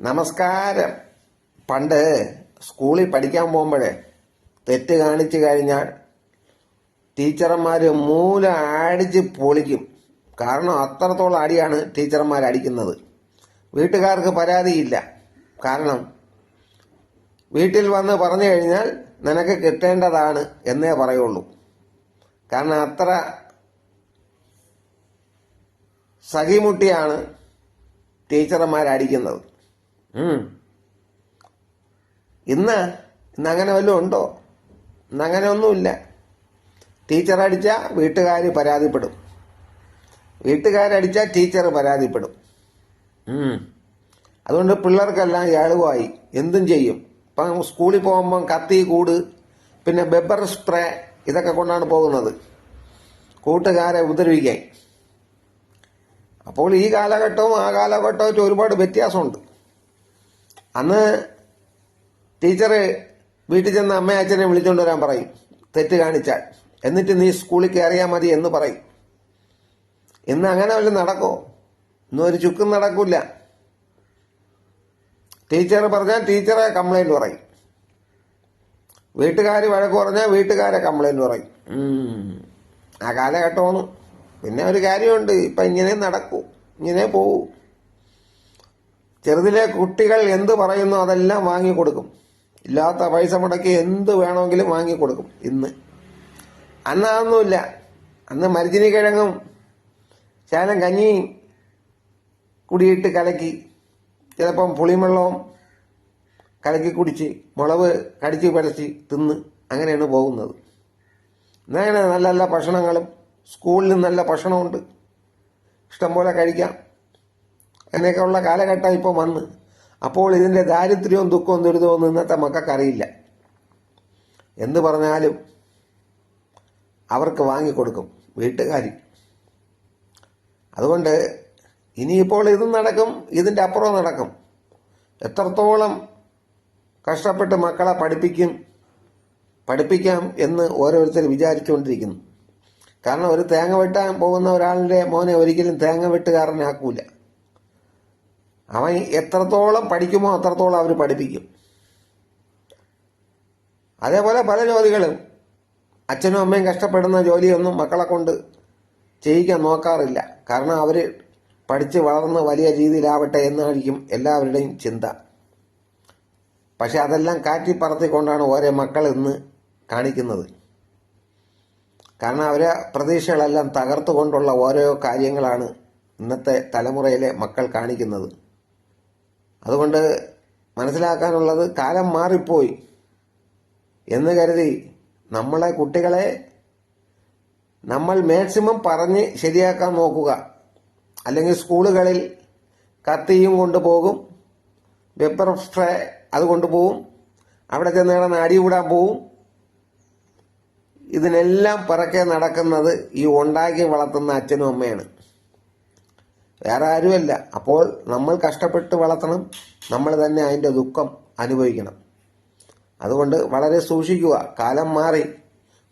നമസ്കാരം. പണ്ട് സ്കൂളിൽ പഠിക്കാൻ പോകുമ്പോഴേ തെറ്റ് കാണിച്ചു കഴിഞ്ഞാൽ ടീച്ചർമാർ മൂല അടിച്ച് പൊളിക്കും. കാരണം അത്രത്തോളം അടിയാണ് ടീച്ചർമാർ അടിക്കുന്നത്. വീട്ടുകാർക്ക് പരാതിയില്ല. കാരണം വീട്ടിൽ വന്ന് പറഞ്ഞു കഴിഞ്ഞാൽ നിനക്ക് കിട്ടേണ്ടതാണ് എന്നേ പറയുള്ളൂ. കാരണം അത്ര സഹിമുട്ടിയാണ് ഉം. ഇന്ന് ഇന്ന് അങ്ങനെ വല്ലതും ഉണ്ടോ? ഇന്ന് അങ്ങനെ ഒന്നുമില്ല. ടീച്ചർ അടിച്ച വീട്ടുകാർ പരാതിപ്പെടും. വീട്ടുകാരടിച്ചാൽ ടീച്ചർ പരാതിപ്പെടും. അതുകൊണ്ട് പിള്ളേർക്കെല്ലാം ഇളവായി എന്തും ചെയ്യും. ഇപ്പം സ്കൂളിൽ പോകുമ്പം കത്തി കൂട് പിന്നെ ബെബർ സ്പ്രേ ഇതൊക്കെ കൊണ്ടാണ് പോകുന്നത്. കൂട്ടുകാരെ ഉപദ്രവിക്കാൻ. അപ്പോൾ ഈ കാലഘട്ടവും ആ കാലഘട്ടവും ഒരുപാട് വ്യത്യാസമുണ്ട്. അന്ന് ടീച്ചർ വീട്ടിൽ ചെന്ന് അമ്മ അച്ഛനെ വിളിച്ചുകൊണ്ട് വരാൻ പറയും. തെറ്റ് കാണിച്ചാൽ. എന്നിട്ട് നീ സ്കൂളിൽ കയറിയാൽ മതി എന്ന് പറയും. ഇന്ന് അങ്ങനെ വല്ലതും നടക്കോ? ഇന്നും ഒരു ചുക്കും നടക്കില്ല ടീച്ചർ പറഞ്ഞാൽ ടീച്ചറെ കംപ്ലൈന്റ് പറയും. വീട്ടുകാർ വഴക്ക് പറഞ്ഞാൽ വീട്ടുകാരെ കംപ്ലൈന്റ് പറയും. ആ കാലഘട്ടമാണ്. പിന്നെ ഒരു കാര്യമുണ്ട്. ഇപ്പം ഇങ്ങനെ നടക്കൂ. ഇങ്ങനെ പോവൂ. ചെറുതിലെ കുട്ടികൾ എന്ത് പറയുന്നു അതെല്ലാം വാങ്ങിക്കൊടുക്കും. ഇല്ലാത്ത പൈസ മുടക്കി എന്ത് വേണമെങ്കിലും വാങ്ങിക്കൊടുക്കും ഇന്ന്. അന്ന് അതൊന്നുമില്ല. അന്ന് മരിച്ചിനി കിഴങ്ങും ശാലം കഞ്ഞിയും കുടിയിട്ട് കലക്കി ചിലപ്പം പുളിമെള്ളവും കലക്കി കുടിച്ച് മുളവ് കടിച്ച് പിടച്ച് തിന്ന് അങ്ങനെയാണ് പോകുന്നത്. അങ്ങനെ നല്ല നല്ല ഭക്ഷണങ്ങളും സ്കൂളിൽ നല്ല ഭക്ഷണമുണ്ട്. ഇഷ്ടംപോലെ കഴിക്കാം. അങ്ങനെയൊക്കെ ഉള്ള കാലഘട്ടം ഇപ്പോൾ വന്ന്. അപ്പോൾ ഇതിന്റെ ദാരിദ്ര്യവും ദുഃഖവും ദുരിതവും ഇന്നത്തെ മക്കൾക്കറിയില്ല എന്ന് പറഞ്ഞാലും അവർക്ക് വാങ്ങിക്കൊടുക്കും വീട്ടുകാർ അതുകൊണ്ട് ഇനിയിപ്പോൾ ഇതും നടക്കും ഇതിന്റെ അപ്പുറം നടക്കും. എത്രത്തോളം കഷ്ടപ്പെട്ട് മക്കളെ പഠിപ്പിക്കും പഠിപ്പിക്കാം എന്ന് ഓരോരുത്തർ വിചാരിച്ചുകൊണ്ടിരിക്കുന്നു. കാരണം ഒരു തേങ്ങ വെട്ടാൻ പോകുന്ന ഒരാളുടെ മോനെ ഒരിക്കലും തേങ്ങ വെട്ടുകാരനാക്കൂല. അവൻ എത്രത്തോളം പഠിക്കുമോ അത്രത്തോളം അവർ പഠിപ്പിക്കും. അതേപോലെ പല ജോലികളും അച്ഛനും അമ്മയും കഷ്ടപ്പെടുന്ന ജോലിയൊന്നും മക്കളെ കൊണ്ട് ചെയ്യിക്കാൻ നോക്കാറില്ല. കാരണം അവർ പഠിച്ച് വളർന്ന് വലിയ രീതിയിലാവട്ടെ എന്നായിരിക്കും എല്ലാവരുടെയും ചിന്ത. പക്ഷെ അതെല്ലാം കാറ്റി പറത്തിക്കൊണ്ടാണ് ഓരോ മക്കൾ ഇന്ന് കാണിക്കുന്നത്. കാരണം അവരെ പ്രതീക്ഷകളെല്ലാം തകർത്തുകൊണ്ടുള്ള ഓരോ കാര്യങ്ങളാണ് ഇന്നത്തെ തലമുറയിലെ മക്കൾ കാണിക്കുന്നത്. അതുകൊണ്ട് മനസ്സിലാക്കാനുള്ളത് കാലം മാറിപ്പോയി എന്ന് കരുതി നമ്മളെ കുട്ടികളെ നമ്മൾ മാക്സിമം പറഞ്ഞ് ശരിയാക്കാൻ നോക്കുക. അല്ലെങ്കിൽ സ്കൂളുകളിൽ കത്തിയും കൊണ്ടുപോകും വെപ്പർ സ്ട്രേ അത് കൊണ്ടുപോകും അവിടെ ചെന്ന് കിടന്ന് അടികൂടാൻ പോവും. ഇതിനെല്ലാം പിറക്കെ നടക്കുന്നത് ഈ ഉണ്ടാക്കി വളർത്തുന്ന അച്ഛനും അമ്മയാണ്. വേറെ ആരുമല്ല. അപ്പോൾ നമ്മൾ കഷ്ടപ്പെട്ട് വളർത്തണം. നമ്മൾ തന്നെ അതിന്റെ ദുഃഖം അനുഭവിക്കണം. അതുകൊണ്ട് വളരെ സൂക്ഷിക്കുക. കാലം മാറി.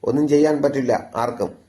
ഒന്നും ചെയ്യാൻ പറ്റില്ല ആർക്കും.